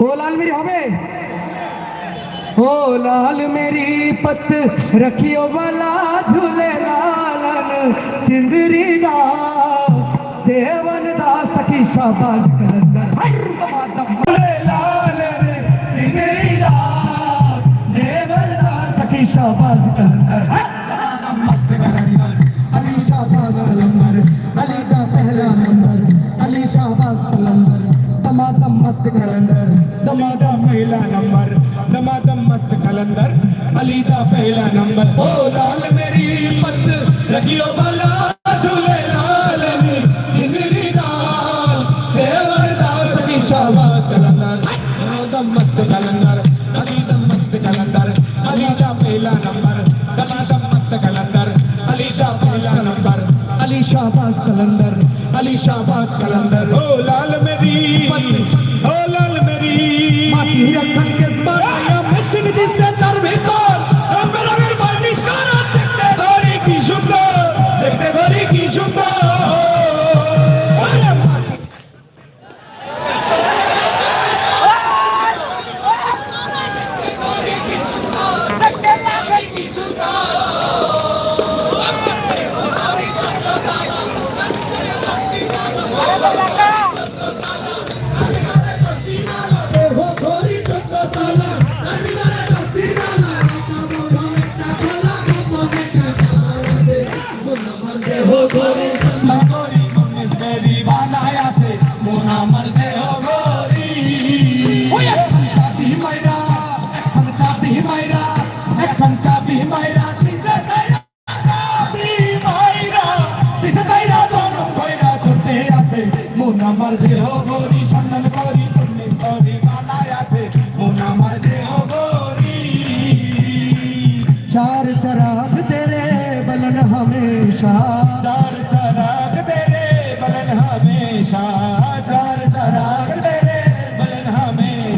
ओ लाल मेरी हमें ओ लाल मेरी पत रखियो वाला झूले लालन सिंदरी दा। सेवन दा सखी शाबाज कलंदर हर लाल रे, सिंदरी दा। सेवन दा सखी शाबाज कलंदर हर पहला नंबर अली शाहबाज कलंदर अली शाहबाज कलंदर ओला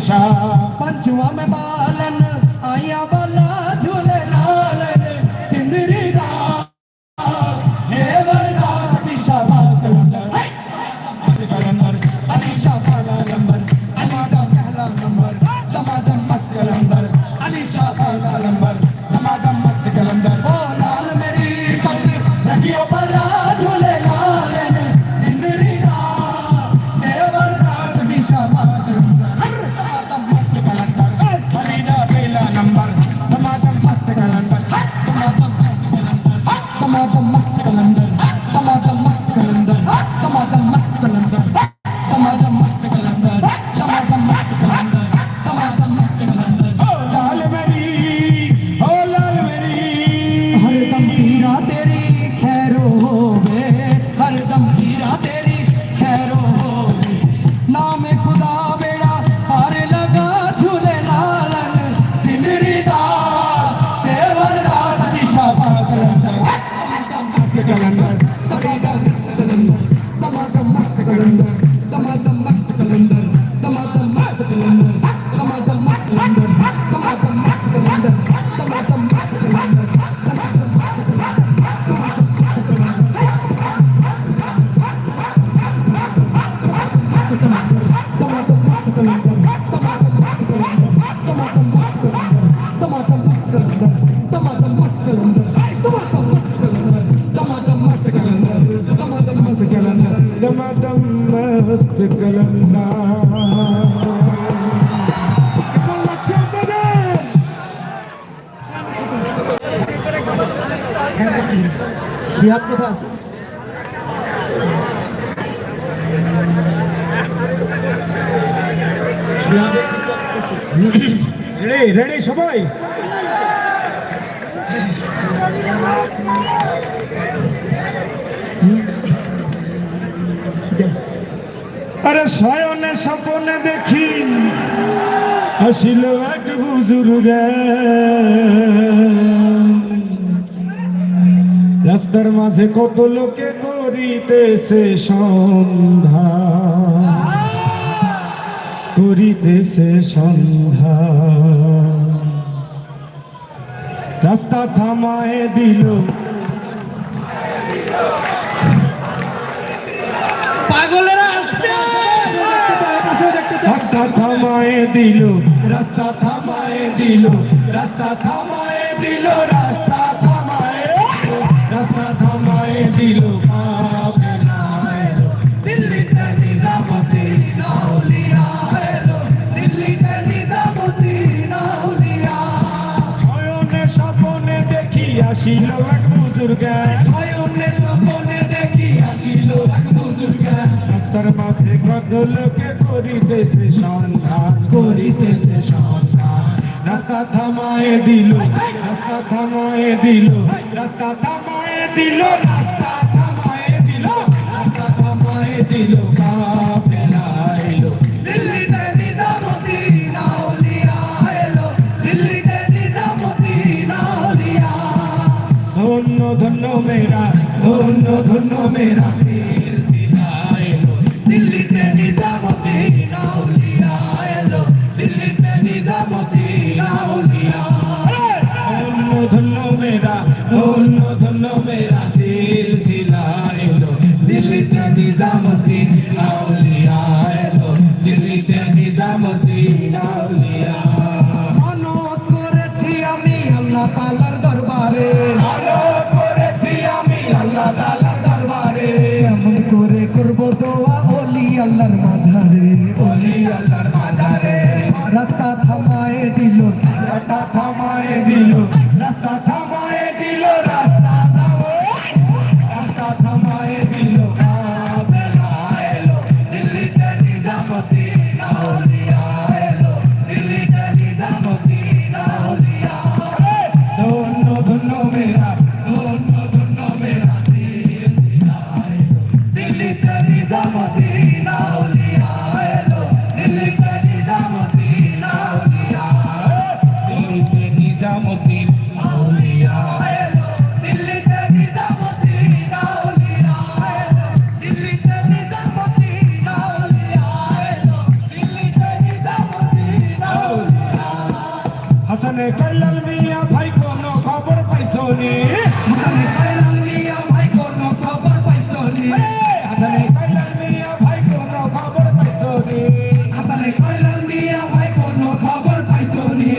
दिशा पंचवम बालन आया বিহাত কথা আছে। রেডি রেডি সবাই। আরে শয়নে স্বপনে দেখি আসিল এক বুজুর্গ রাস্তার মাঝে কত লোকে করিতেছে সন্ধ্যা। করিতেছে সন্ধ্যা। রাস্তা থামায় দিল। রাস্তা থামায় দিল রাস্তা থামায় দিল রাস্তা থামায় দিল রাস্তা দিল কাফেলা এলো দিল্লিতে নিজামুদ্দিন আউলিয়া এলো দিল্লিতে নিজামুদ্দিন আউলিয়া শয়নে স্বপনে দেখি আসিল এক বুজুর্গ। শয়নে স্বপনে দেখি আসিল এক বুজুর্গ। রাস্তার মাঝে কত লোকে করিতেছে সন্ধান। করিতেছে সন্ধান। রাস্তা থামায়ে দিল রাস্তা থামায়ে দিল রাস্তা থামায়ে দিল রাস্তা ধন্য হাসানে কাইলাল মিয়া ভাই কোনো খবর পাইছো নি হাসানে কাইলাল মিয়া ভাই, কোনো খবর পাইছো নি হাসানে কাইলাল মিয়া ভাই, কোনো খবর পাইছো নি হাসানে কাইলাল মিয়া ভাই, কোনো খবর পাইছো নি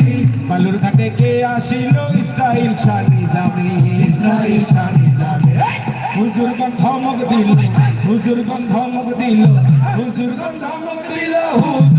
বালুর ঘাটে কে আসিল? ইসরাইল শাহ নিজামি ইসরাইল শাহ নিজামি হুজুর গন ধমক দিল। হুজুর গন ধমক দিল। হুজুর গন ধমক দিল। হুজুর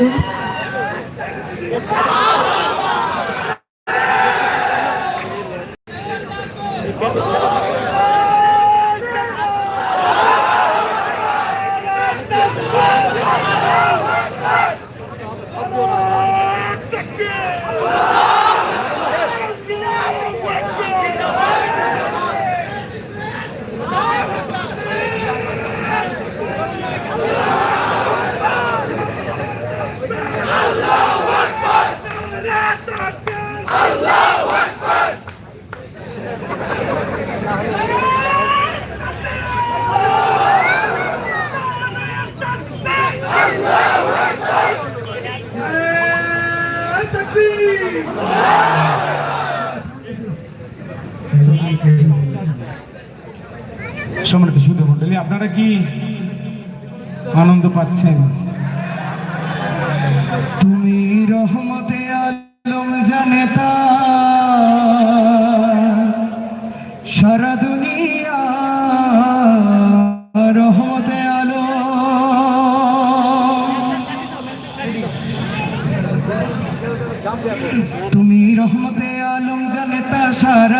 থাকবেন সম্মানিত শুধু মন্ডলী আপনারা কি আনন্দ পাচ্ছেন? তুমি রহমতে আলম জানেতা সারা Ceará.